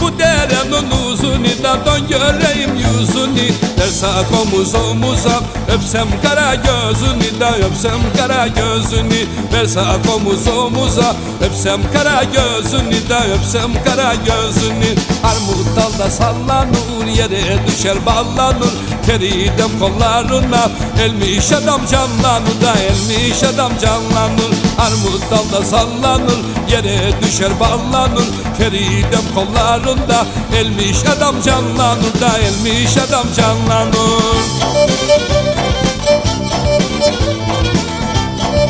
Bu derenin uzunu da don göreyim yüzünü. Dersak omuz omuza öpsem kara gözünü da öpsem kara gözünü. Dersak omuz omuza öpsem kara gözünü da öpsem kara gözünü Armut dalda sallanır yere düşer ballanır. Feridem kollarına elmiş adam canlanır da elmiş adam canlanır. Armut dalda sallanır yere düşer ballanır. Feridem kollarında elmiş adam canlanır da elmiş adam canlanır